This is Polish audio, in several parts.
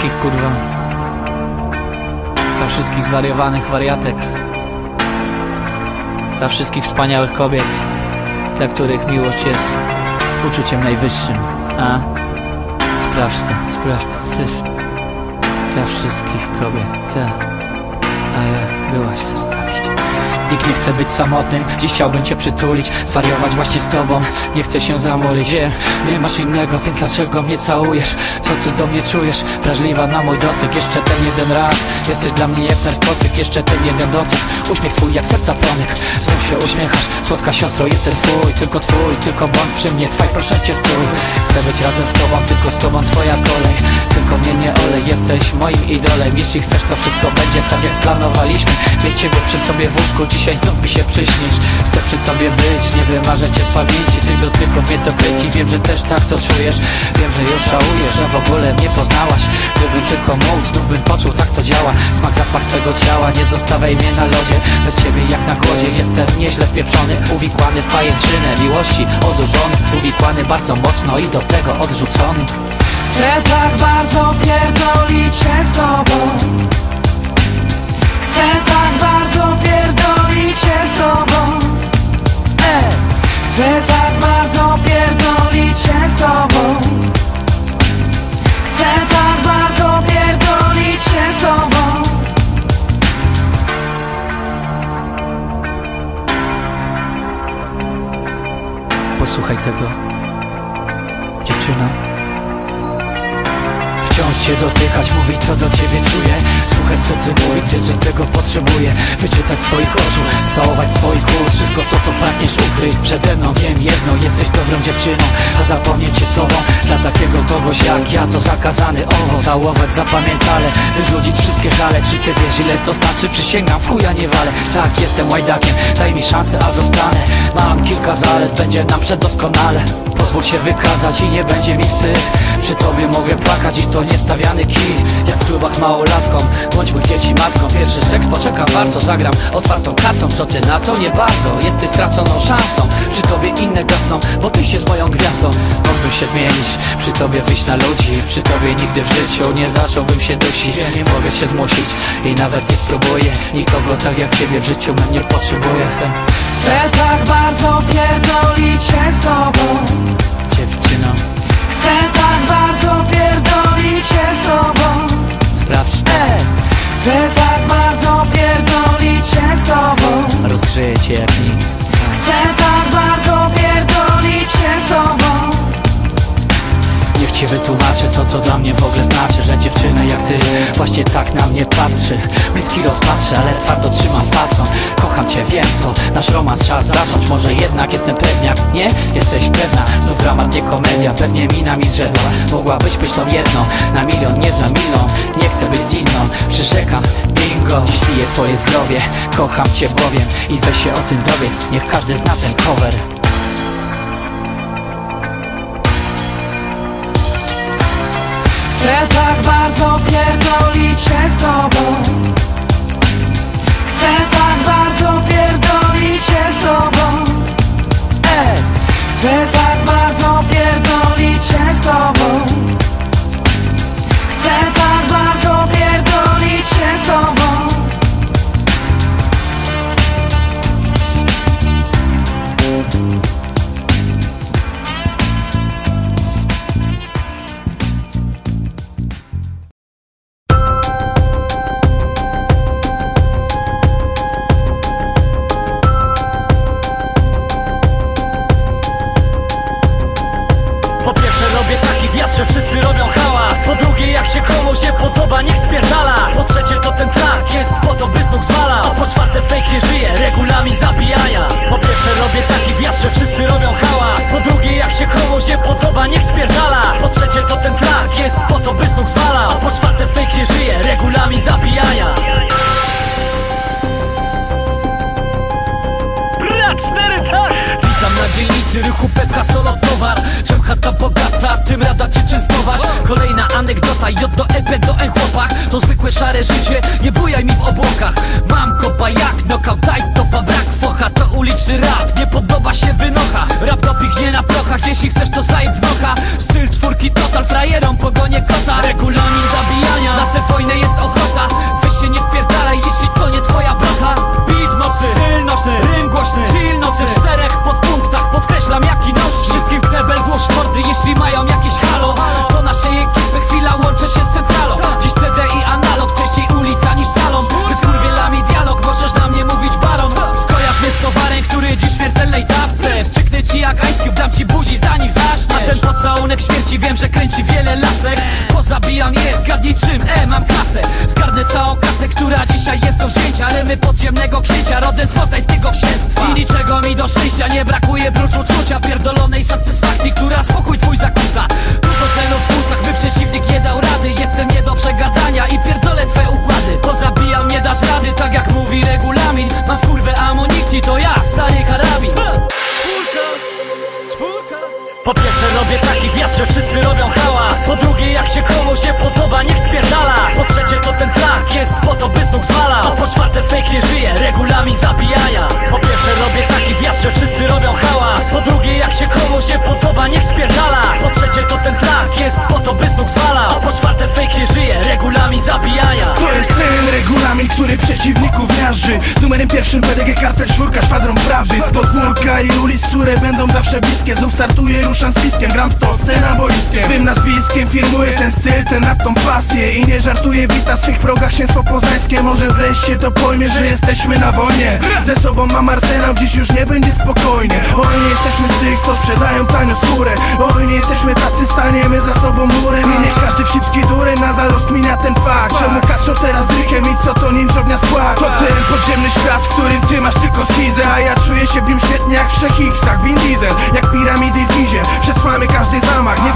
wszystkich kurwa. Dla wszystkich zwariowanych wariatek. Dla wszystkich wspaniałych kobiet Dla których miłość jest uczuciem najwyższym. A? Sprawdź to, sprawdź to. Dla wszystkich kobiet, tak A jak byłaś sercami Nikt nie chce być samotnym, dziś chciałbym cię przytulić Zwariować właśnie z tobą, nie chcę się zamulić Wiem, nie masz innego, więc dlaczego mnie całujesz? Co ty do mnie czujesz? Wrażliwa na mój dotyk Jeszcze ten jeden raz, jesteś dla mnie jak narkotyk Jeszcze ten jeden dotyk, uśmiech twój jak serca promyk Znów się uśmiechasz, słodka siostro, jestem twój Tylko twój, tylko bądź przy mnie, trwaj proszę cię stój. Chcę być razem z tobą, tylko z tobą twoja kolej. Tylko mnie nie olej, jesteś moim idolem. Jeśli chcesz to wszystko będzie tak jak planowaliśmy. Mieć ciebie przy sobie w łóżku, dzisiaj znów mi się przyśnisz. Chcę przy tobie być, nie wymarzę cię z pamięci Tych dotyków mnie to kręci, wiem, że też tak to czujesz. Wiem, że już żałujesz, że w ogóle mnie poznałaś. Gdybym tylko mógł, znów bym poczuł, tak to działa. Smak, zapach twego ciała, nie zostawiaj mnie na lodzie. Bez ciebie jak na głodzie, jestem nieźle wpieprzony Uwikłany w pajęczynę miłości, odurzony. Uwikłany bardzo mocno i do tego odrzucony. Chcę tak bardzo pierdolić się z tobą Wciąż cię dotykać, mówić co do ciebie czuję. Słuchać co ty mówisz, wiedzieć, że tego potrzebuję. Wyczytać swoich oczu, całować swoich ust. Wszystko to co pragniesz ukryć przede mną. Wiem jedno, jesteś dobrą dziewczyną A zapomnieć się z tobą. Dla takiego kogoś jak ja to zakazany owoc. Całować zapamiętale, wyrzucić wszystkie żale. Czy ty wiesz ile to znaczy? Przysięgam, w chuja nie walę. Tak, jestem łajdakiem, daj mi szansę, a zostanę. Mam kilka zalet, będzie nam przedoskonale. Pozwól się wykazać i nie będzie mi wstyd. Przy tobie mogę płakać i to niestawiany kit. Jak w klubach małolatkom, bądźmy dzieci matką. Pierwszy seks poczekam, warto zagram. Otwartą kartą Co ty na to? Nie bardzo, jesteś straconą szansą Przy tobie inne gasną, bo ty się z moją gwiazdą. Mógłbym się zmienić, przy tobie wyjść na ludzi. Przy tobie nigdy w życiu nie zacząłbym się dusić. Ja nie mogę się zmusić i nawet nie spróbuję. Nikogo tak jak ciebie w życiu mnie nie potrzebuję Chcę tak bardzo pierdolić się z tobą. Dziewczyno, Chcę tak bardzo sprawdź to, e, Chcę tak bardzo pierdolić się z tobą. Rozgrzeję cię jak nikt Chcę tak bardzo pierdolić się z tobą ci wytłumaczę co to dla mnie w ogóle znaczy Że dziewczyna jak ty właśnie tak na mnie patrzy. Bliski rozpatrzę, ale twardo trzymam fason Kocham cię, wiem to, nasz romans czas zacząć. Może jednak jestem pewniak, nie? Jesteś pewna, znów dramat, nie komedia. Pewnie mina mi zrzedła, mogłabyś być tą jedną Na milion, nie za milion, nie chcę być z inną Przyrzekam, bingo, dziś piję twoje zdrowie. Kocham cię bowiem i weź się o tym dowiedz. Niech każdy zna ten cover Chcę tak bardzo pierdolić się z tobą dzielnicy ruchu Pepka solo towar. Czem chata bogata, tym rada cię częstować. Kolejna anegdota, J do EP do N chłopak. To zwykłe szare życie, nie bujaj mi w obłokach. Mam kopa jak knockout, tight topa, brak focha. To uliczny rap, nie podoba się wynocha. Rap dopiknie na prochach, jeśli chcesz to zajeb w nocha. Styl czwórki total, frajerom pogonie kota. Regulamin zabijania Kierunek śmierci wiem, że kręci wiele lasek. Pozabijam je, zgadnij czym, e, mam klasę Zgarnę całą kasę, która dzisiaj jest do wzięcia Rymy podziemnego księcia, rodem z poznańskiego księstwa. I niczego mi do szczęścia nie brakuje prócz uczucia Pierdolonej satysfakcji, która spokój twój zakłóca. Dużo tlenu w płucach, by przeciwnik nie dał rady. Jestem nie do przegadania i pierdolę twe układy. Pozabijam, nie dasz rady, tak jak mówi regulamin. Mam w kurwę amunicji, to ja, stary karabin po pierwsze robię taki wjazd, że wszyscy robią hałas. Po drugie jak się komuś nie podoba, niech spierdala. Po trzecie to ten track jest po to, by znów zwalał. A po czwarte fake nie żyje, miażdży Z numerem pierwszym PDG kartel czwórka, szwadron prawdy Z podwórka i ulic, które będą zawsze bliskie. Znów startuję, ruszam z piskiem, gram w to scena boiskiem Swym nazwiskiem firmuję ten styl, ten nad tą pasję. I nie żartuję, wita w swych progach księstwo poznańskie. Może wreszcie to pojmie, że jesteśmy na wojnie. Ze sobą mam arsenał, dziś już nie będzie spokojnie. Oj, nie jesteśmy z tych, co sprzedają tanio skórę. Oj, nie jesteśmy tacy, staniemy za sobą murem. I niech każdy wsipski dury nadal rozkminia ten fakt. Czemu kaczą teraz rychem i co to ninczownia skład To ten podziemny świat, w którym ty masz tylko schizę A ja czuję się w nim świetnie jak w Wszechixach Vin Diesel, jak piramidy w Gizie. Przetrwamy każdy zamach,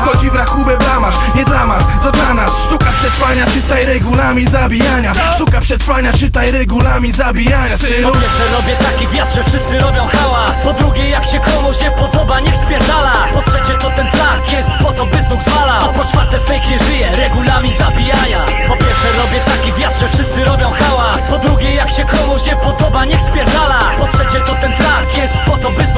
regulamin zabijania Sztuka przetrwania, czytaj regulamin zabijania. Po pierwsze robię taki wjazd, że wszyscy robią hałas. Po drugie jak się komuś nie podoba, niech spierdala. Po trzecie to ten track jest po to, by znów zwalał A po czwarte fake nie żyje, regulamin zabijania. Po pierwsze robię taki wjazd, że wszyscy robią hałas. Po drugie jak się komuś nie podoba, niech spierdala. Po trzecie to ten track jest po to, by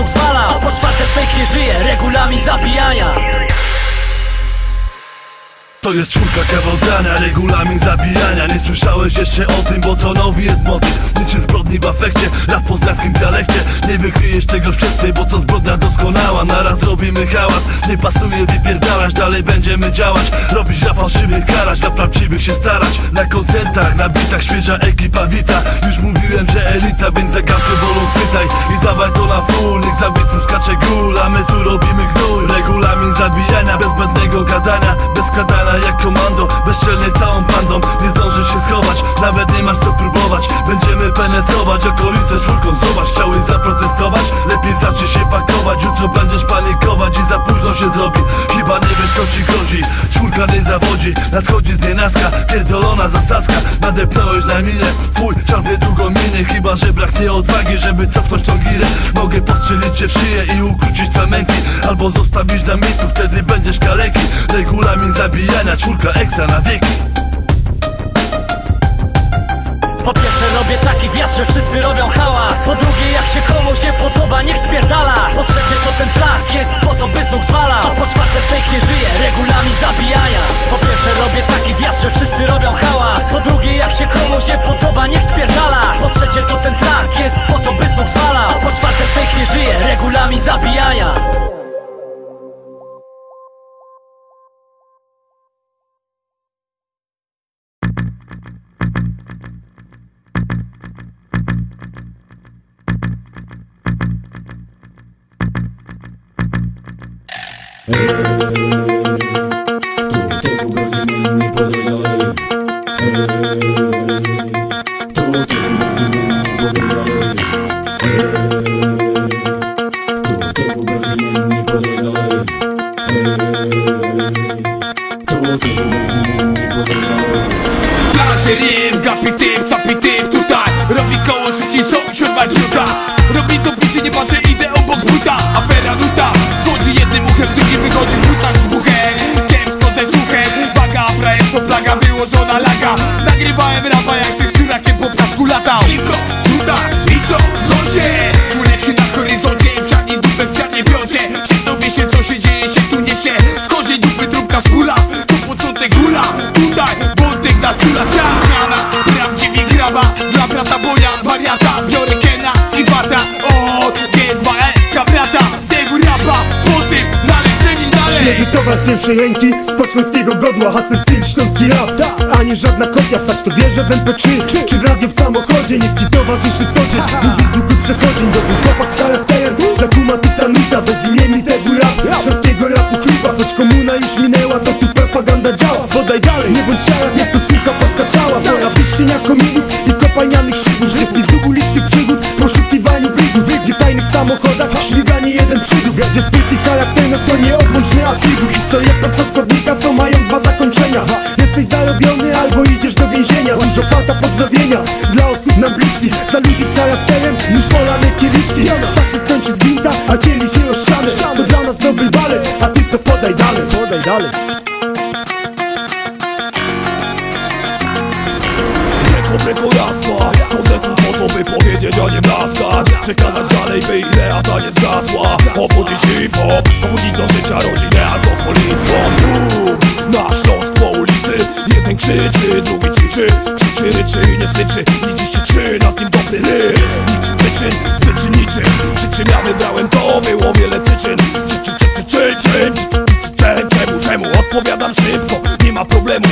To jest czwórka kawał drania, regulamin zabijania. Nie słyszałeś jeszcze o tym, bo to nowy jest motyw Niczym zbrodni w afekcie, rap w poznackim dialekcie. Nie wykryjesz tego wszyscy, bo to zbrodnia doskonała. Naraz robimy hałas, nie pasuje wypierdalać. Dalej będziemy działać, robić dla fałszywych karać Dla prawdziwych się starać, na koncertach, na bitach Świeża ekipa wita, już mówiłem, że elita Więc za gałkę bolą chwytaj. I dawaj to na full Niech za widzem skacze gól, a my tu robimy gnój. Regulamin zabijania, bez zbędnego gadania Bez kadania jak komando, bezczelnie całą bandą. Nie zdążysz się schować, nawet nie masz co próbować. Będziemy penetrować okolice czwórką. Zobacz, chciałeś zaprotestować? Lepiej zacznij się pakować. Jutro będziesz panikować i za późno się zrobi. Chyba nie wiesz co ci grozi. Czwórka nie zawodzi, nadchodzi z nienacka. Pierdolona zasadzka, nadepnąłeś na minę. Twój czas niedługo minie. Chyba, że braknie odwagi, żeby cofnąć tą girę. Mogę postrzelić cię w szyję i ukrócić twe męki. Albo zostawić na miejscu, wtedy będziesz kaleki. Regulamin zabijania, czwórka eksa na wieki Po pierwsze robię taki wjazd, że wszyscy robią hałas. Po drugie jak się komuś nie podoba, niech spierdala. Po trzecie to ten track jest po to, by znów zwalał To czula Czas zmiana, prawdziwie graba Dla brata boja, wariata. Biorę Kena i Wata Od G2E, brata. Tego rapa, dalej. Towar z pierwszej ręki, z poczmęskiego godła. HC styl, śląski rap, a nie żadna kopia. Wstać to wierzę w MP3, czy w radio w samochodzie. Niech ci towarzyszy co dzień, mówi z łuku przechodzień Dobry chłopak z charakterem, dla kumatów ta nuta Bez imieni tego rap, śląskiego rapu chlupa Choć komuna Nie bądź siara, jak to słucha kieliszki Tak się skończy z gwinta, a kielichy o ścianę To dla nas dobry balet, a ty to podaj dalej. Podaj dalej. Mleko, mleko, jasła Chodzę tu po to, by powiedzieć, a nie blaskać. Przekazać dalej, by ideata nie zgasła. Obudzić hip-hop, obudzić do życia rodzinę alkoholicką Znów na Śląsk po ulicy. Jeden krzyczy, drugi ćwiczy Krzyczy, ryczy i nie syczy Liczy się czy na z nim dobry ryb Niczym wyczyn, wyczyn niczym Przy czym ja wybrałem to, było wiele przyczyn Czy, czy, czy, czy, czy, czy, czy, czy, czemu, czemu? Odpowiadam szybko, nie ma problemu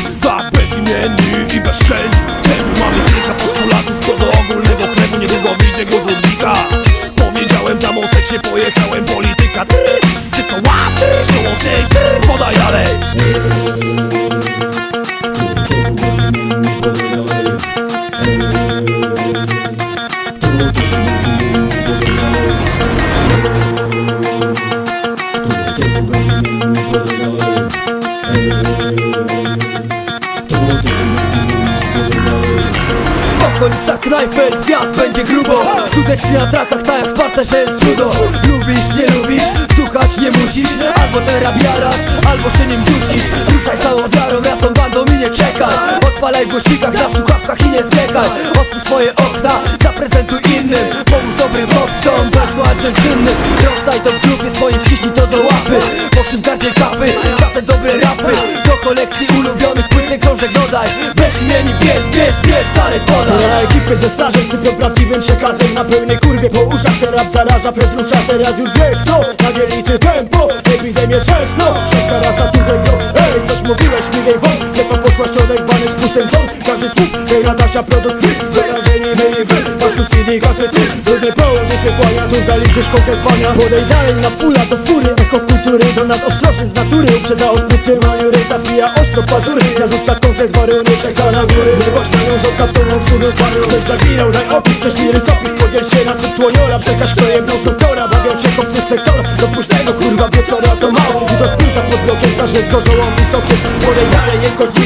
Skutecznie na trakach, tak jak w parterze jest judo Lubisz, nie lubisz, słuchać nie musisz. Albo teraz biarasz, albo się nim dusisz. Ruszaj całą wiarą, bandą i nie czekaj. Odpalaj w głośnikach, na słuchawkach i nie zwlekaj Otwórz swoje okna, zaprezentuj innym. Pomóż dobrym chłopcom, bądź słuchaczem czynnym Rozdaj to w grupie swoim, wciśnij to do łapy. Poszli w gardzie kapy, za te dobre rapy. Do kolekcji ulubionych płytek krążek dodaj. Bez imieni, bierz, bierz, bierz, dalej podaj. Na ekipy ze stażem sypią prawdziwym przekazem. Na pełnej kurwie po uszach Ten rap zaraża, przez rusza Teraz już wie kto. Na dzielnicy tempo, epidemię szesno Śląska rasa tutaj gro Ej, coś mówiłeś mi wąt Lepa poszła środek, bany z pustym ton Każdy słup, tej Natasia produkt free. Zarażeni my i wy, masz tu CD, kasety Trudny południe się kłania, tu zaliczysz konkret pania. Podej dalej na fula do fury Eko kultury, Donat ostrożny z natury Uprzedza o sprycie, majoryta pija ostro pazury. Narzuca konkret, warunek czeka na góry. Wybasz na nią, zostaw tą ją wśród panu. Ktoś zaginał, daj opis, prześlij rysopis. Podziel się na słoniora, przekaż kto jedną struktura Bawią się kopcy sektora, dopuszczego kurwa wieczora to mało. I to spółka pod blokiem, każdy z gorzołą wysokie. Podej dalej, jest gościkiem,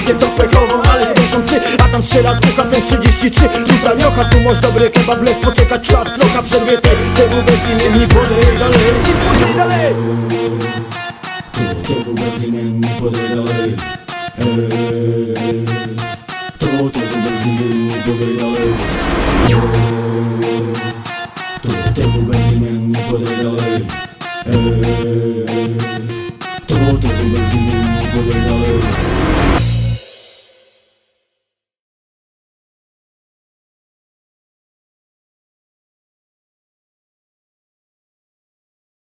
A tam strzela z kucha, ten z 33 Tu taniocha, tu masz dobry kebab, lek poczekać czat Trochę przerwie tej, temu bezimienni Podej dalej, podej dalej. To tego bezimienni podaj dalej. Eee,